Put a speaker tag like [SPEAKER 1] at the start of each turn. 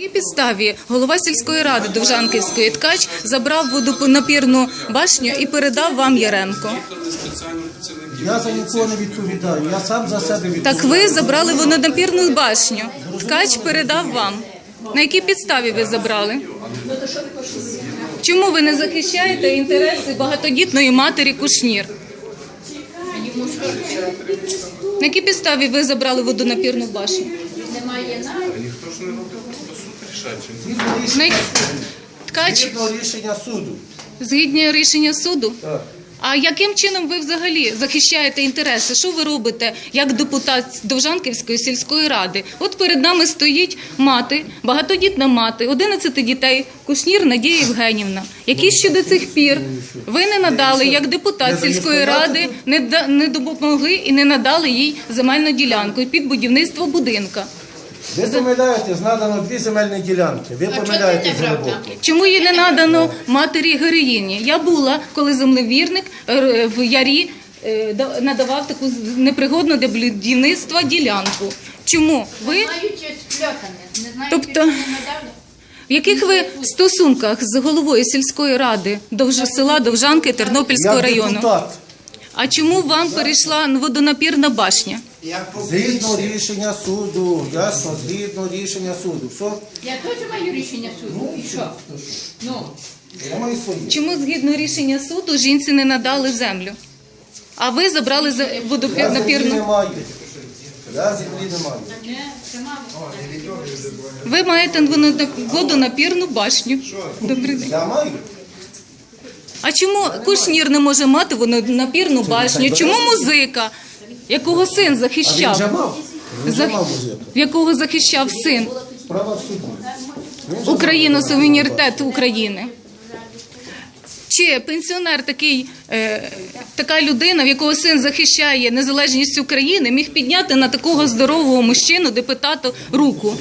[SPEAKER 1] якій підставі голова сільської ради Довжанківської ткач забрав водонапірну башню і передав вам Яремко?
[SPEAKER 2] Я за нікого не відповідаю. Я сам за себе відповідаю.
[SPEAKER 1] Так ви забрали водонапірну башню. Ткач передав вам. На якій підставі ви забрали? Чому ви не захищаєте інтереси багатодітної матері Кушнір? На якій підставі ви забрали водонапірну башню? На як- Ткач
[SPEAKER 2] Згідно рішення суду.
[SPEAKER 1] згідно рішення суду.
[SPEAKER 2] Так.
[SPEAKER 1] А яким чином ви взагалі захищаєте інтереси? Що ви робите як депутат Довжанківської сільської ради? От перед нами стоїть мати, багатодітна мати, 11 дітей, Кушнір Надія Євгенівна, які ще до цих пір ви не надали як депутат сільської ради, не допомогли і не надали їй земельну ділянку під будівництво будинка.
[SPEAKER 2] Ви помиляєтесь, надано дві земельні ділянки. Ви помиляєтесь глибоко.
[SPEAKER 1] Чому їй не надано матері героїні? Я була, коли землевірник е, в ярі е, да- надавав таку з- непригодну для будівництва ділянку. Чому ви
[SPEAKER 3] Мають спльотане. Не знаю,
[SPEAKER 1] Тобто-
[SPEAKER 3] чи не надали.
[SPEAKER 1] в яких ви стосунках з головою сільської ради Довж... села Довжанки Тернопільського
[SPEAKER 2] Я
[SPEAKER 1] району?
[SPEAKER 2] депутат.
[SPEAKER 1] А чому вам перейшла водонапірна башня?
[SPEAKER 2] Згідно рішення суду. Ясно, згідно рішення суду. Все,
[SPEAKER 3] Я теж маю рішення суду. І що? Ну,
[SPEAKER 2] я маю свої.
[SPEAKER 1] Чому згідно рішення суду жінці не надали землю? А ви забрали за-
[SPEAKER 2] Я землі
[SPEAKER 1] водонапірну?
[SPEAKER 2] не маю. Я землі не маю.
[SPEAKER 3] не, це мало.
[SPEAKER 1] Ви маєте водонапірну башню. Добрий день.
[SPEAKER 2] Я маю.
[SPEAKER 1] А чому Кушнір не може мати водонапірну башню? Чому музика, якого син
[SPEAKER 2] А він
[SPEAKER 1] захищав?
[SPEAKER 2] мав. Він
[SPEAKER 1] За-
[SPEAKER 2] мав
[SPEAKER 1] якого захищав син?
[SPEAKER 2] В суді. Він вже
[SPEAKER 1] Україна суверенітет України. Чи пенсіонер такий, е, така людина, в якого син захищає незалежність України, міг підняти на такого здорового мужчину, депутата, руку?